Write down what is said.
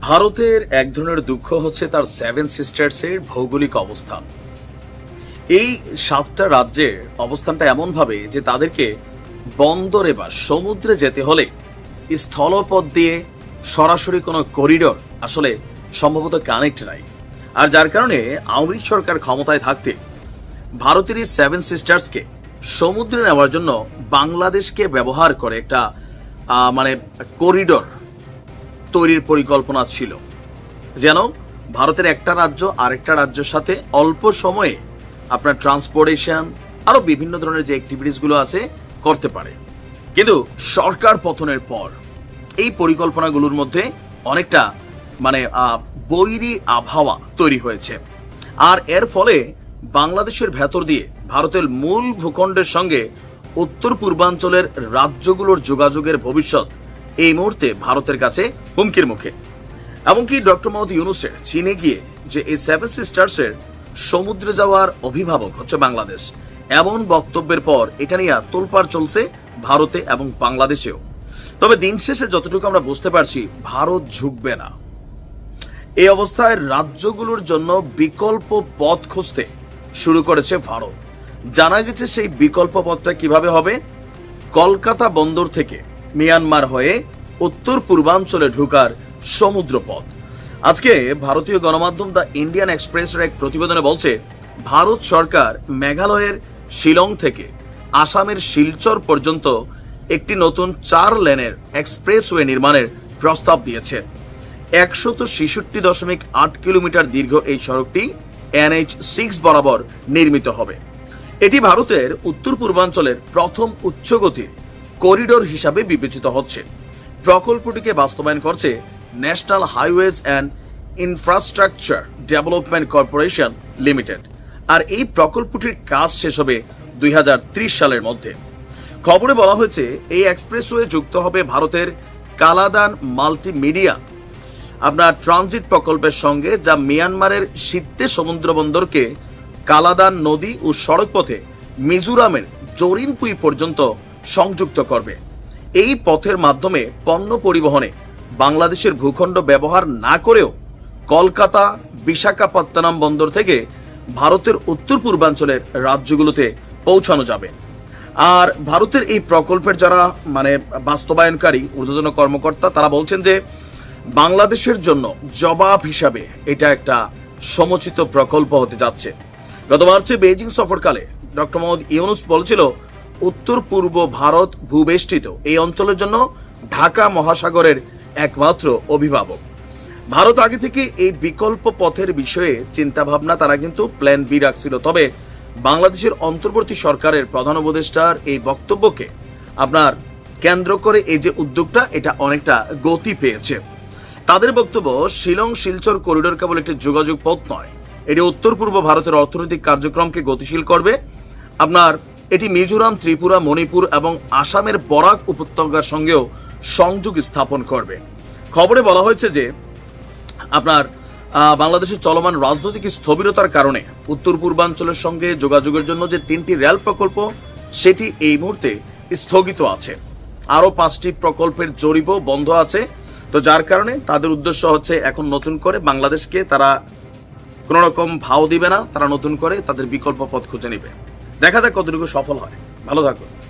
ভারতের এক ধরনের দুঃখ হচ্ছে তার সেভেন সিস্টার্সের ভৌগোলিক অবস্থান। এই সাতটা রাজ্যের অবস্থানটা এমনভাবে যে তাদেরকে বন্দরে বা সমুদ্রে যেতে হলে স্থলপথ দিয়ে সরাসরি কোনো করিডোর আসলে সম্ভবত কানেক্ট নাই। আর যার কারণে আওয়ামী সরকার ক্ষমতায় থাকতে ভারতের এই সেভেন সিস্টার্সকে সমুদ্রে নেওয়ার জন্য বাংলাদেশকে ব্যবহার করে একটা মানে করিডোর তৈরির পরিকল্পনা ছিল। যেন ভারতের একটা রাজ্য আরেকটা রাজ্যের সাথে অল্প সময়ে আপনার ট্রান্সপোর্টেশন আরও বিভিন্ন ধরনের যে অ্যাক্টিভিটিসগুলো আছে করতে পারে। কিন্তু সরকার পতনের পর এই পরিকল্পনাগুলোর মধ্যে অনেকটা মানে বৈরী আবহাওয়া তৈরি হয়েছে। আর এর ফলে বাংলাদেশের ভেতর দিয়ে ভারতের মূল ভূখণ্ডের সঙ্গে উত্তর পূর্বাঞ্চলের রাজ্যগুলোর যোগাযোগের ভবিষ্যৎ এই মুহূর্তে ভারতের কাছে হুমকির মুখে। এমনকি ডক্টর মোহাম্মদ ইউনুসের চীনে গিয়ে যে এই সেভেন সিস্টার্সের সমুদ্রে যাওয়ার অভিভাবক হচ্ছে বাংলাদেশ, এমন বক্তব্যের পর এটা নিয়ে তোলপাড় চলছে ভারতে এবং বাংলাদেশেও। তবে দিন শেষে যতটুকু আমরা বুঝতে পারছি, ভারত ঝুঁকবে না। এই অবস্থায় রাজ্যগুলোর জন্য বিকল্প পথ খুঁজতে শুরু করেছে ভারত। জানা গেছে সেই বিকল্প পথটা কীভাবে হবে? কলকাতা বন্দর থেকে মিয়ানমার হয়ে উত্তর পূর্বাঞ্চলে ঢুকার সমুদ্র পথ আজকে ভারতীয় গণমাধ্যম দ্য ইন্ডিয়ান এক্সপ্রেসের এক প্রতিবেদনে বলছে, ভারত সরকার মেঘালয়ের শিলং থেকে আসামের শিলচর পর্যন্ত একটি নতুন চার লেনের এক্সপ্রেসওয়ে নির্মাণের প্রস্তাব দিয়েছে। একশত ছেষট্টি দশমিক আট কিলোমিটার দীর্ঘ এই সড়কটি এনএইচ সিক্স বরাবর নির্মিত হবে। এটি ভারতের উত্তর পূর্বাঞ্চলের প্রথম উচ্চগতির করিডোর হিসাবে বিবেচিত হচ্ছে। প্রকল্পটিকে বাস্তবায়ন করছে National Highways and Infrastructure Development Corporation Limited. আর এই প্রকল্পটির কাজ শেষ হবে দুই হাজার ত্রিশ সালের মধ্যে। খবরে বলা হয়েছে, এই এক্সপ্রেসওয়ে যুক্ত হবে ভারতের কালাদান মাল্টিমিডিয়া। আপনার ট্রানজিট প্রকল্পের সঙ্গে যা মিয়ানমারের শীতে সমুদ্র বন্দরকে কালাদান নদী ও সড়কপথে মিজোরামের জরিনপুই পর্যন্ত সংযুক্ত করবে। এই পথের মাধ্যমে পণ্য পরিবহনে বাংলাদেশের ভূখণ্ড ব্যবহার না করেও কলকাতা, বিশাখাপত্তনম বন্দর থেকে ভারতের উত্তর পূর্বাঞ্চলের রাজ্যগুলোতে পৌঁছানো যাবে। আর ভারতের এই প্রকল্পের যারা মানে বাস্তবায়নকারী, ঊর্ধ্বতন কর্মকর্তা, তারা বলছেন যে বাংলাদেশের জন্য জবাব হিসাবে এটা একটা সমুচিত প্রকল্প হতে যাচ্ছে। গত মার্চে বেজিং সফরকালে ডক্টর মোহাম্মদ ইউনুস বলেছিল উত্তর পূর্ব ভারত ভূবেষ্টিত। এই অঞ্চলের জন্য ঢাকা মহাসাগরের একমাত্র অভিভাবক। ভারত আগে থেকে এই বিকল্প পথের বিষয়ে চিন্তা ভাবনা তারা কিন্তু প্ল্যান বি রাখছিল। তবে বাংলাদেশের অন্তর্বর্তী সরকারের প্রধান উপদেষ্টার এই বক্তব্যকে আপনার কেন্দ্র করে এই যে উদ্যোগটা, এটা অনেকটা গতি পেয়েছে। তাদের বক্তব্য, শিলং শিলচর করিডোর কেবল একটি যোগাযোগ পথ নয়, এটি উত্তর পূর্ব ভারতের অর্থনৈতিক কার্যক্রমকে গতিশীল করবে। আপনার এটি মিজোরাম, ত্রিপুরা, মণিপুর এবং আসামের বরাক উপত্যকার সঙ্গেও সংযোগ স্থাপন করবে। খবরে বলা হয়েছে যে, আপনার বাংলাদেশের চলমান রাজনৈতিক স্থবিরতার কারণে উত্তর পূর্বাঞ্চলের সঙ্গে যোগাযোগের জন্য যে তিনটি রেল প্রকল্প, সেটি এই মুহূর্তে স্থগিত আছে। আরও পাঁচটি প্রকল্পের জরিপও বন্ধ আছে। তো যার কারণে তাদের উদ্দেশ্য হচ্ছে এখন নতুন করে বাংলাদেশকে তারা কোনোরকম ভাও দিবে না, তারা নতুন করে তাদের বিকল্প পথ খুঁজে নেবে। দেখা যাক কতটুকু সফল হয়। ভালো থাকুন।